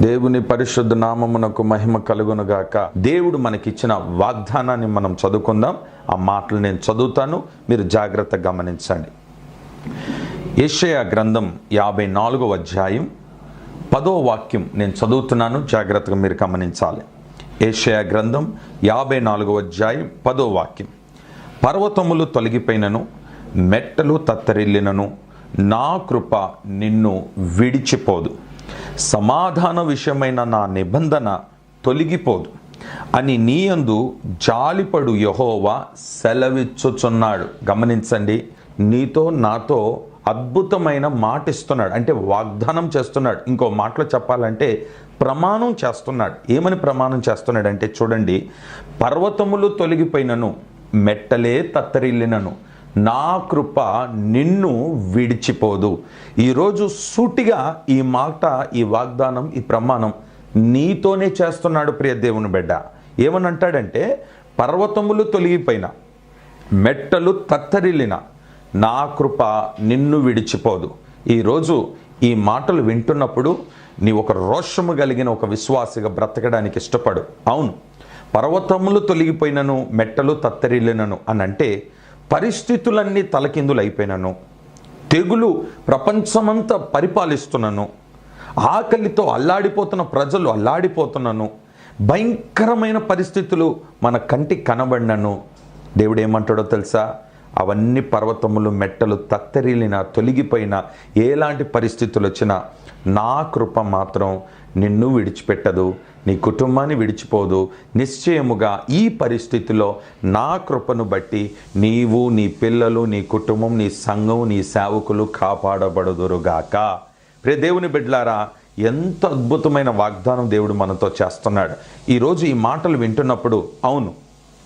దేవుని పరిశుద్ధ నామమునకు మహిమ కలుగునుగాక. దేవుడు మనకిచ్చిన వాగ్దానాన్ని మనం చదువుకుందాం. ఆ మాటలు నేను చదువుతాను. మీరు జాగ్రత్తగా గమనించండి. యెషయా గ్రంథం యాభై నాలుగో అధ్యాయం పదో వాక్యం నేను చదువుతున్నాను. జాగ్రత్తగా మీరు గమనించాలి. ఏషయా గ్రంథం యాభై నాలుగో అధ్యాయం పదో వాక్యం. పర్వతములు తొలగిపోయినను మెట్టలు తత్తరిల్లినను నా కృప నిన్ను విడిచిపోదు. సమాధాన విషయమైన నా నిబంధన తొలగిపోదు. అని నీయందు జాలిపడు యహోవా సెలవిచ్చుచున్నాడు. గమనించండి నీతో నాతో అద్భుతమైన మాట ఇస్తున్నాడు అంటే వాగ్దానం చేస్తున్నాడు. ఇంకో మాటలో చెప్పాలంటే ప్రమాణం చేస్తున్నాడు. ఏమని ప్రమాణం చేస్తున్నాడు అంటే చూడండి పర్వతములు తొలగిపోయినను మెట్టలే తత్తరిల్లినను నా కృప నిన్ను విడిచిపోదు. ఈరోజు సూటిగా ఈ మాట ఈ వాగ్దానం ఈ ప్రమాణం నీతోనే చేస్తున్నాడు ప్రియ దేవుని బిడ్డ. ఏమని అంటాడంటే పర్వతములు తొలగిపోయిన మెట్టలు తత్తరిల్లిన నా కృప నిన్ను విడిచిపోదు. ఈరోజు ఈ మాటలు వింటున్నప్పుడు నీ ఒక రోషము కలిగిన ఒక విశ్వాసిగా బ్రతకడానికి ఇష్టపడు. అవును పర్వతములు తొలగిపోయినను మెట్టలు తత్తరిల్లినను అని అంటే పరిస్థితులన్నీ తలకిందులు అయిపోయినాను తెగులు ప్రపంచమంతా పరిపాలిస్తున్నాను. ఆకలితో అల్లాడిపోతున్న ప్రజలు అల్లాడిపోతున్నాను. భయంకరమైన పరిస్థితులు మన కంటికి కనబడినను. దేవుడు ఏమంటాడో తెలుసా? అవన్నీ పర్వతములు మెట్టలు తత్తరిలిన తొలగిపోయిన ఎలాంటి పరిస్థితులు వచ్చినా నా కృప మాత్రం నిన్ను విడిచిపెట్టదు. నీ కుటుంబాన్ని విడిచిపోదు. నిశ్చయముగా ఈ పరిస్థితిలో నా కృపను బట్టి నీవు నీ పిల్లలు నీ కుటుంబం నీ సంఘం నీ సేవకులు కాపాడబడుదురుగాక. ప్రే దేవుని బిడ్లారా ఎంత అద్భుతమైన వాగ్దానం దేవుడు మనతో చేస్తున్నాడు. ఈరోజు ఈ మాటలు వింటున్నప్పుడు అవును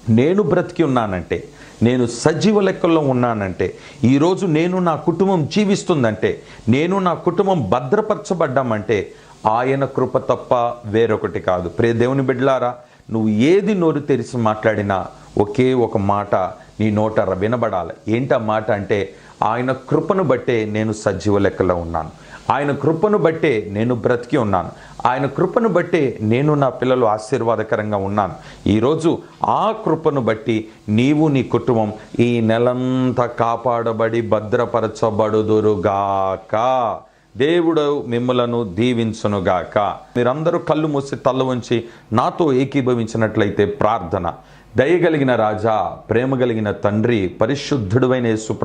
నేను బ్రతికి ఉన్నానంటే నేను సజీవ లెక్కల్లో ఉన్నానంటే ఈరోజు నేను నా కుటుంబం జీవిస్తుందంటే నేను నా కుటుంబం భద్రపరచబడ్డామంటే ఆయన కృప తప్ప వేరొకటి కాదు. ప్రే దేవుని బిడ్డలారా నువ్వు ఏది నోరు తెరిచి మాట్లాడినా ఒకే ఒక మాట నీ నోట వినబడాలి. ఏంటి ఆ మాట అంటే ఆయన కృపను బట్టే నేను సజీవ లెక్కలో ఉన్నాను. ఆయన కృపను బట్టే నేను బ్రతికి ఉన్నాను. ఆయన కృపను బట్టే నేను నా పిల్లలు ఆశీర్వాదకరంగా ఉన్నాను. ఈరోజు ఆ కృపను బట్టి నీవు నీ కుటుంబం ఈ నెలంతా కాపాడబడి భద్రపరచబడుదురుగాక. దేవుడు మిమ్మలను దీవించునుగాక. మీరందరూ కళ్ళు మూసి తల్ల ఉంచి నాతో ఏకీభవించినట్లయితే ప్రార్థన. దయగలిగిన రాజా ప్రేమ కలిగిన తండ్రి పరిశుద్ధుడువైన యేసు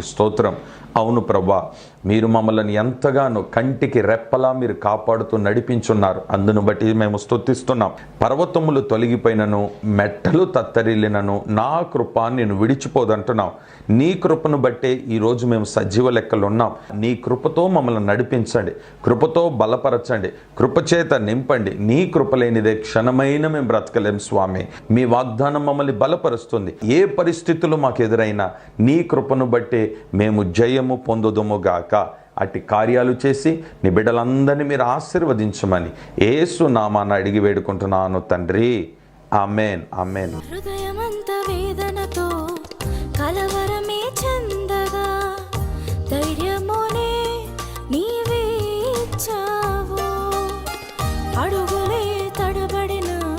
స్తోత్రం. అవును ప్రభా మీరు మమ్మల్ని ఎంతగానో కంటికి రెప్పలా మీరు కాపాడుతూ నడిపించున్నారు. అందును బట్టి మేము స్తుతిస్తున్నాం. పర్వతములు తొలగిపోయినను మెట్టలు తత్తరిల్లినను నా కృప నేను విడిచిపోదంటున్నాం. నీ కృపను బట్టే ఈరోజు మేము సజీవ లెక్కలు ఉన్నాం. నీ కృపతో మమ్మల్ని నడిపించండి. కృపతో బలపరచండి. కృపచేత నింపండి. నీ కృప లేనిదే క్షణమైన మేము బ్రతకలేం స్వామి. మీ వాగ్దానం మమ్మల్ని బలపరుస్తుంది. ఏ పరిస్థితులు మాకు ఎదురైనా నీ కృపను బట్టే మేము జయము పొందుదుము గాక. అట్టి కార్యాలు చేసి నీ బిడ్డలందరినీ మీరు ఆశీర్వదించమని ఏసు నామాన అడిగి వేడుకుంటున్నాను తండ్రి. Amen amen. హృదయమంత వేదనతో కలవరమే నీవే ఇచ్చావు. అడుగులే తడబడిన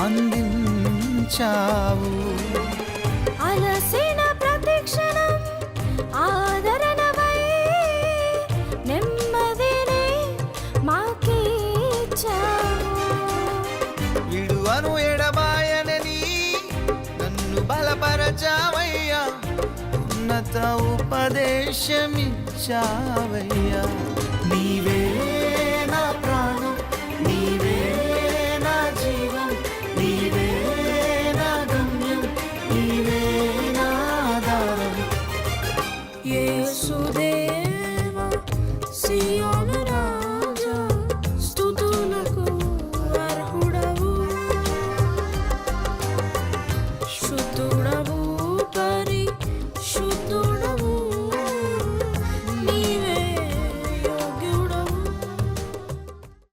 అందించావు. అలసిన ప్రతిక్షణం ఆదరణవై నెమ్మదినే మాకిచ్చావు. విడువను ఎడబాయనని నన్ను బలపరచావయ్యా. ఉన్నత ఉపదేశమిచ్చావయ్యా. Yesu Deus.